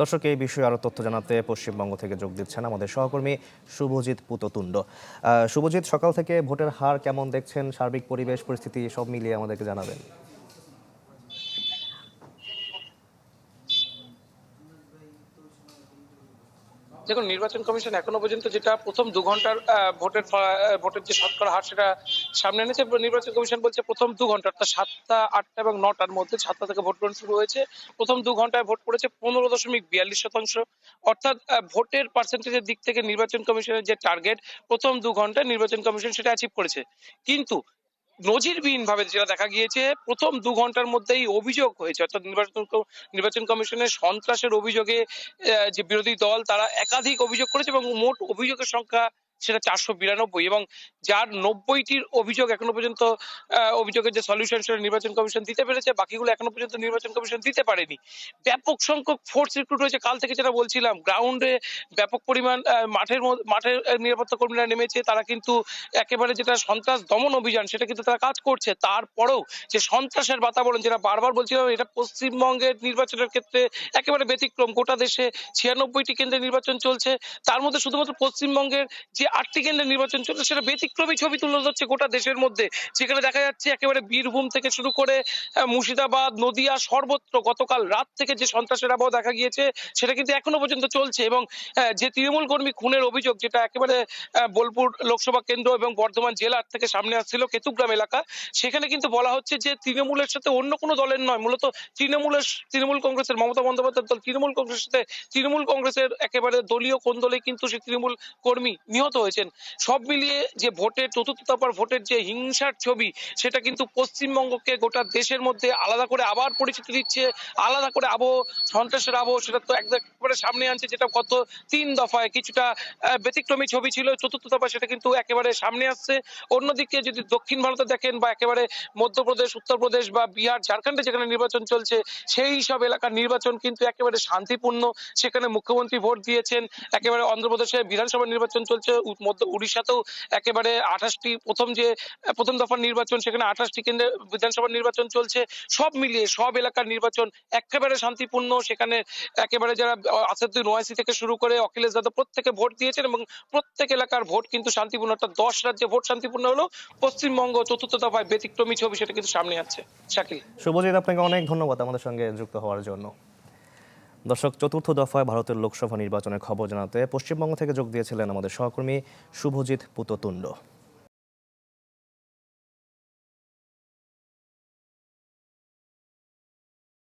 দর্শক, এই বিষয়ে আরও তথ্য জানাতে পশ্চিমবঙ্গ থেকে যোগ দিচ্ছেন আমাদের সহকর্মী শুভজিৎ পুততুণ্ড। শুভজিৎ, সকাল থেকে ভোটের হার কেমন দেখছেন? সার্বিক পরিবেশ, পরিস্থিতি, সব মিলিয়ে আমাদেরকে জানাবেন। দেখুন, নির্বাচন কমিশন এখনও পর্যন্ত যেটা প্রথম দু ঘণ্টার ভোটের ভোটের যে শতকরা হার সেটা সামনে এনেছে নির্বাচন কমিশন বলছে প্রথম দু ঘণ্টা, অর্থাৎ সাতটা, আটটা এবং নটার মধ্যে সাতটা থেকে ভোট গ্রহণ শুরু হয়েছে। প্রথম দু ঘন্টায় ভোট পড়েছে পনেরো দশমিক বিয়াল্লিশ শতাংশ। অর্থাৎ ভোটের পার্সেন্টেজের দিক থেকে নির্বাচন কমিশনের যে টার্গেট প্রথম দু ঘন্টায় নির্বাচন কমিশন সেটা অ্যাচিভ করেছে। কিন্তু নজিরবিহীন ভাবে যেটা দেখা গিয়েছে, প্রথম দু ঘণ্টার মধ্যেই অভিযোগ হয়েছে, অর্থাৎ নির্বাচন নির্বাচন কমিশনের সন্ত্রাসের অভিযোগে যে বিরোধী দল, তারা একাধিক অভিযোগ করেছে এবং মোট অভিযোগের সংখ্যা সেটা চারশো বিরানব্বই এবং যার নব্বইটির অভিযোগ এখনও পর্যন্ত অভিযোগের যে সলিউশন সেটা নির্বাচন কমিশন দিতে পেরেছে, বাকিগুলো এখনও পর্যন্ত নির্বাচন কমিশন দিতে পারেনি। ব্যাপক সংখ্যক ফোর্স রিক্রুট হয়েছে। কাল থেকে যেটা বলছিলাম গ্রাউন্ডে ব্যাপক পরিমাণ মাঠের মাঠের নিরাপত্তা কর্মীরা নেমেছে। তারা কিন্তু একেবারে যেটা সন্ত্রাস দমন অভিযান, সেটা কিন্তু তারা কাজ করছে। তারপরেও যে সন্ত্রাসের বাতাবরণ, যেটা বারবার বলছিলাম, এটা পশ্চিমবঙ্গের নির্বাচনের ক্ষেত্রে একেবারে ব্যতিক্রম। গোটা দেশে ছিয়ানব্বইটি কেন্দ্রে নির্বাচন চলছে। তার মধ্যে শুধুমাত্র পশ্চিমবঙ্গের যে আটটি কেন্দ্রে নির্বাচন চলছে, সেটা ব্যতিক্রমী ছবি তুলে ধরছে গোটা দেশের মধ্যে, যেখানে দেখা যাচ্ছে একেবারে বীরভূম থেকে শুরু করে মুর্শিদাবাদ, নদিয়া, সর্বত্র গতকাল রাত থেকে যে সন্ত্রাসের আবহাওয়া দেখা গিয়েছে, সেটা কিন্তু এখনও পর্যন্ত চলছে এবং যে তৃণমূল কর্মী খুনের অভিযোগ, যেটা একেবারে বোলপুর লোকসভা কেন্দ্র এবং বর্ধমান জেলার থেকে সামনে আসছিল কেতুগ্রাম এলাকা, সেখানে কিন্তু বলা হচ্ছে যে তৃণমূলের সাথে অন্য কোনো দলের নয়, মূলত তৃণমূলের, তৃণমূল কংগ্রেসের মমতা বন্দ্যোপাধ্যায়ের দল, তৃণমূল কংগ্রেসের সাথে তৃণমূল কংগ্রেসের একেবারে দলীয় কোন দলে কিন্তু সেই তৃণমূল কর্মী নিহত হয়েছেন সব মিলিয়ে যে ভোটের, চতুর্থ দফার ভোটের যে হিংসার ছবি, সেটা কিন্তু পশ্চিমবঙ্গকে গোটা দেশের মধ্যে আলাদা করে আবার পরিচিতি দিচ্ছে, আলাদা করে আবহ, সন্ত্রাসের আবহ, সেটা তো একবারে সামনে আনছে, যেটা গত তিন দফায় কিছুটা ব্যতিক্রমী ছবি ছিল, চতুর্থ দফা সেটা কিন্তু একেবারে সামনে আসছে। অন্যদিকে যদি দক্ষিণ ভারতে দেখেন বা একেবারে মধ্যপ্রদেশ, উত্তরপ্রদেশ বা বিহার, ঝাড়খণ্ডে যেখানে নির্বাচন চলছে, সেই সব এলাকার নির্বাচন কিন্তু একেবারে শান্তিপূর্ণ। সেখানে মুখ্যমন্ত্রী ভোট দিয়েছেন, একেবারে অন্ধ্রপ্রদেশে বিধানসভা নির্বাচন চলছে উড়িষ্যাতেও একেবারে আঠাশটি প্রথম যে, প্রথম দফার নির্বাচন, সেখানে আঠাশটি কেন্দ্রে নির্বাচন চলছে। সব মিলিয়ে, সব এলাকার নির্বাচন একেবারে শান্তিপূর্ণ। সেখানে একেবারে যারা আসাদুদ্দিন ওয়াইসি থেকে শুরু করে অখিলেশ যাদব প্রত্যেকে ভোট দিয়েছেন এবং প্রত্যেক এলাকার ভোট কিন্তু শান্তিপূর্ণ। দশ রাজ্যে ভোট শান্তিপূর্ণ হলো। পশ্চিমবঙ্গ চতুর্থ দফায় ব্যতিক্রমী ছবি সেটা কিন্তু সামনে আছে শাকিল। শুভজিৎ, আপনাকে অনেক ধন্যবাদ আমাদের সঙ্গে যুক্ত হওয়ার জন্য। দর্শক, চতুর্থ দফায় ভারতের লোকসভা নির্বাচনের খবর জানাতে পশ্চিমবঙ্গ থেকে যোগ দিয়েছিলেন আমাদের সহকর্মী শুভজিৎ পুততুণ্ড।